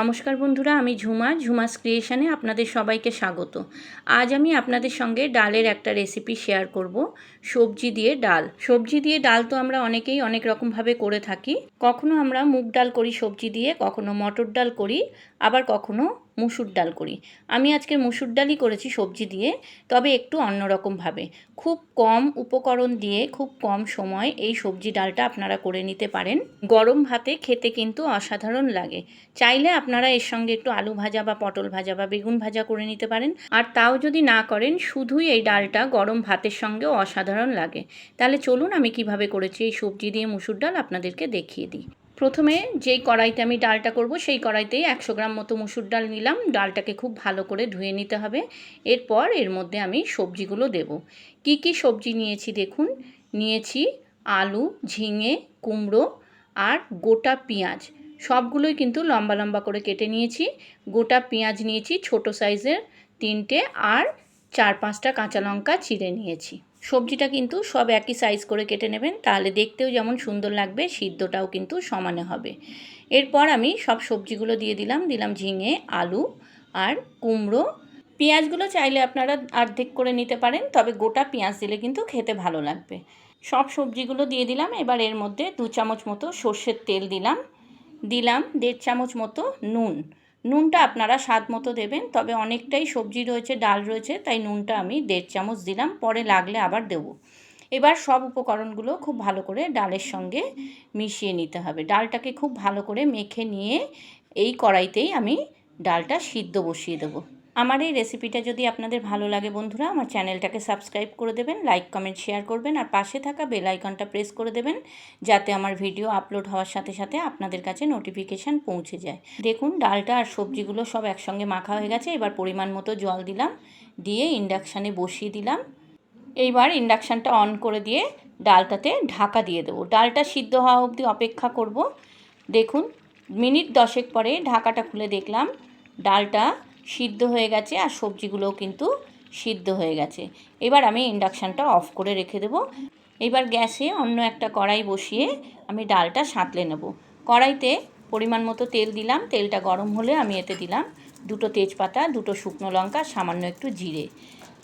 নমস্কার বন্ধুরা, আমি ঝুমা, ঝুমাস ক্রিয়েশানে আপনাদের সবাইকে স্বাগত। আজ আমি আপনাদের সঙ্গে ডালের একটা রেসিপি শেয়ার করব, সবজি দিয়ে ডাল। সবজি দিয়ে ডাল তো আমরা অনেকেই অনেক রকমভাবে করে থাকি। কখনো আমরা মুগ ডাল করি সবজি দিয়ে, কখনো মটর ডাল করি, আবার কখনো মুসুর ডাল করি। আমি আজকে মুসুর ডালই করেছি সবজি দিয়ে, তবে একটু অন্যরকমভাবে। খুব কম উপকরণ দিয়ে, খুব কম সময় এই সবজি ডালটা আপনারা করে নিতে পারেন। গরম ভাতে খেতে কিন্তু অসাধারণ লাগে। চাইলে আপনারা এর সঙ্গে একটু আলু ভাজা বা পটল ভাজা বা বেগুন ভাজা করে নিতে পারেন। আর তাও যদি না করেন, শুধুই এই ডালটা গরম ভাতের সঙ্গেও অসাধারণ লাগে। তাহলে চলুন আমি কীভাবে করেছি এই সবজি দিয়ে মুসুর ডাল আপনাদেরকে দেখিয়ে দিই। প্রথমে যেই কড়াইতে আমি ডালটা করব, সেই কড়াইতেই একশো গ্রাম মতো মুসুর ডাল নিলাম। ডালটাকে খুব ভালো করে ধুয়ে নিতে হবে। এরপর এর মধ্যে আমি সবজিগুলো দেব। কি কি সবজি নিয়েছি দেখুন? নিয়েছি আলু, ঝিঙে, কুমড়ো আর গোটা পেঁয়াজ। সবগুলোই কিন্তু লম্বা লম্বা করে কেটে নিয়েছি। গোটা পেঁয়াজ নিয়েছি ছোট সাইজের তিনটে আর চার পাঁচটা কাঁচা লঙ্কা চিড়ে নিয়েছি। সবজিটা কিন্তু সব একই সাইজ করে কেটে নেবেন, তাহলে দেখতেও যেমন সুন্দর লাগবে, সিদ্ধটাও কিন্তু সমানে হবে। এরপর আমি সব সবজিগুলো দিয়ে দিলাম দিলাম ঝিঙে, আলু আর কুমড়ো। পেঁয়াজগুলো চাইলে আপনারা অর্ধেক করে নিতে পারেন, তবে গোটা পেঁয়াজ দিলে কিন্তু খেতে ভালো লাগবে। সব সবজিগুলো দিয়ে দিলাম, এবার এর মধ্যে দু চামচ মতো সর্ষের তেল দিলাম। দিলাম দেড় চামচ মতো নুন। নুনটা আপনারা স্বাদ মতো দেবেন, তবে অনেকটাই সবজি রয়েছে, ডাল রয়েছে, তাই নুনটা আমি দেড় চামচ দিলাম, পরে লাগলে আবার দেবো। এবার সব উপকরণগুলো খুব ভালো করে ডালের সঙ্গে মিশিয়ে নিতে হবে। ডালটাকে খুব ভালো করে মেখে নিয়ে এই কড়াইতেই আমি ডালটা সিদ্ধ বসিয়ে দেবো। আমার এই রেসিপিটা যদি আপনাদের ভালো লাগে বন্ধুরা, আমার চ্যানেলটাকে সাবস্ক্রাইব করে দেবেন লাইক কমেন্ট শেয়ার করবেন, আর পাশে থাকা বেল আইকনটা প্রেস করে দেবেন, যাতে আমার ভিডিও আপলোড হওয়ার সাথে সাথে আপনাদের কাছে নোটিফিকেশান পৌঁছে যায়। দেখুন, ডালটা আর সবজিগুলো সব একসঙ্গে মাখা হয়ে গেছে, এবার পরিমাণ মতো জল দিলাম, দিয়ে ইন্ডাকশানে বসিয়ে দিলাম। এইবার ইন্ডাকশানটা অন করে দিয়ে ডালটাতে ঢাকা দিয়ে দেবো। ডালটা সিদ্ধ হওয়া অবধি অপেক্ষা করব। দেখুন, মিনিট দশেক পরে ঢাকাটা খুলে দেখলাম, ডালটা সিদ্ধ হয়ে গেছে আর সবজিগুলোও কিন্তু সিদ্ধ হয়ে গেছে। এবার আমি ইন্ডাকশানটা অফ করে রেখে দেবো। এবার গ্যাসে অন্য একটা কড়াই বসিয়ে আমি ডালটা সাঁতলে নেব। কড়াইতে পরিমাণ মতো তেল দিলাম। তেলটা গরম হলে আমি এতে দিলাম দুটো তেজপাতা, দুটো শুকনো লঙ্কা, সামান্য একটু জিরে।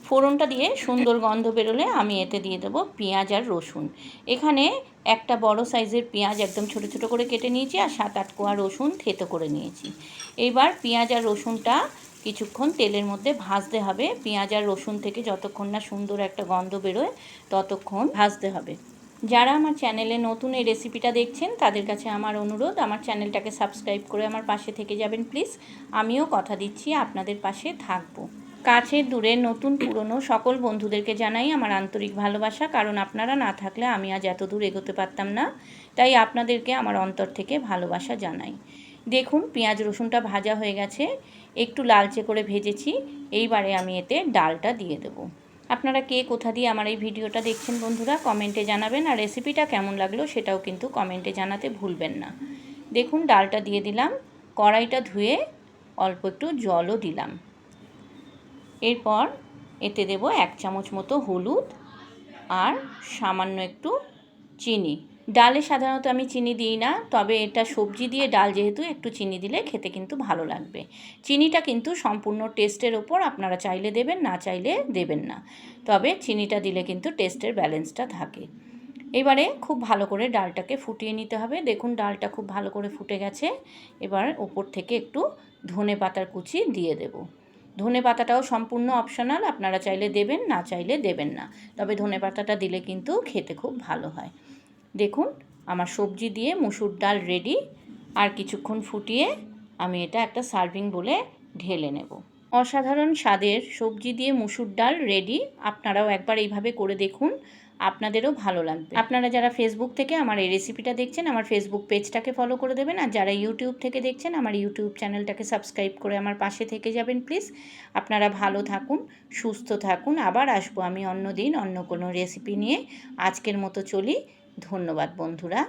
ফোড়নটা দিয়ে সুন্দর গন্ধ বেরোলে আমি এতে দিয়ে দেবো পেঁয়াজ আর রসুন। এখানে একটা বড় সাইজের পেঁয়াজ একদম ছোট ছোট করে কেটে নিয়েছি আর সাত আট কোয়া রসুন থেতো করে নিয়েছি। এবার পেঁয়াজ আর রসুনটা কিছুক্ষণ তেলের মধ্যে ভাজতে হবে। পেঁয়াজ আর রসুন থেকে যতক্ষণ না সুন্দর একটা গন্ধ বেরোয়, ততক্ষণ ভাজতে হবে। যারা আমার চ্যানেলে নতুন এই রেসিপিটা দেখছেন, তাদের কাছে আমার অনুরোধ, আমার চ্যানেলটাকে সাবস্ক্রাইব করে আমার পাশে থেকে যাবেন, প্লিজ। আমিও কথা দিচ্ছি, আপনাদের পাশে থাকব। কাছের দূরে নতুন পুরনো সকল বন্ধুদেরকে জানাই আমার আন্তরিক ভালোবাসা, কারণ আপনারা না থাকলে আমি আজ এত দূর এগোতে পারতাম না। তাই আপনাদেরকে আমার অন্তর থেকে ভালোবাসা জানাই। দেখুন, পেঁয়াজ রসুনটা ভাজা হয়ে গেছে। একটু লালচে করে ভেজেছি। এইবারে আমি এতে ডালটা দিয়ে দেবো। আপনারা কে, কোথা দিয়ে আমার এই ভিডিওটা দেখছেন বন্ধুরা, কমেন্টে জানাবেন। আর রেসিপিটা কেমন লাগল সেটাও কিন্তু কমেন্টে জানাতে ভুলবেন না। দেখুন, ডালটা দিয়ে দিলাম। কড়াইটা ধুয়ে অল্প একটু জলও দিলাম। এরপর এতে দেব এক চামচ মতো হলুদ আর সামান্য একটু চিনি। ডালে সাধারণত আমি চিনি দিই না, তবে এটা সবজি দিয়ে ডাল যেহেতু, একটু চিনি দিলে খেতে কিন্তু ভালো লাগবে। চিনিটা কিন্তু সম্পূর্ণ টেস্টের ওপর আপনারা চাইলে দেবেন, না চাইলে দেবেন না। তবে চিনিটা দিলে কিন্তু টেস্টের ব্যালেন্সটা থাকে। এবারে খুব ভালো করে ডালটাকে ফুটিয়ে নিতে হবে। দেখুন, ডালটা খুব ভালো করে ফুটে গেছে। এবার ওপর থেকে একটু ধনে পাতার কুচি দিয়ে দেবো। ধনে পাতাটাও সম্পূর্ণ অপশনাল আপনারা চাইলে দেবেন, না চাইলে দেবেন না। তবে ধনে পাতাটা দিলে কিন্তু খেতে খুব ভালো হয়। দেখুন, আমার সবজি দিয়ে মুসুর ডাল রেডি আর কিছুক্ষণ ফুটিয়ে আমি এটা একটা সার্ভিং বলে ঢেলে নেব। অসাধারণ স্বাদের সবজি দিয়ে মুসুর ডাল রেডি আপনারাও একবার এইভাবে করে দেখুন। আপনাদেরও ভালো লাগবে। আপনারা যারা ফেসবুক থেকে আমার এই রেসিপিটা দেখছেন, আমার ফেসবুক পেজটাকে ফলো করে দেবেন। আর যারা ইউটিউব থেকে দেখছেন, আমার ইউটিউব চ্যানেলটাকে সাবস্ক্রাইব করে আমার পাশে থেকে যাবেন প্লিজ আপনারা ভালো থাকুন, সুস্থ থাকুন। আবার আসব আমি অন্য দিন অন্য কোনো রেসিপি নিয়ে। আজকের মতো চলি। ধন্যবাদ, বন্ধুরা।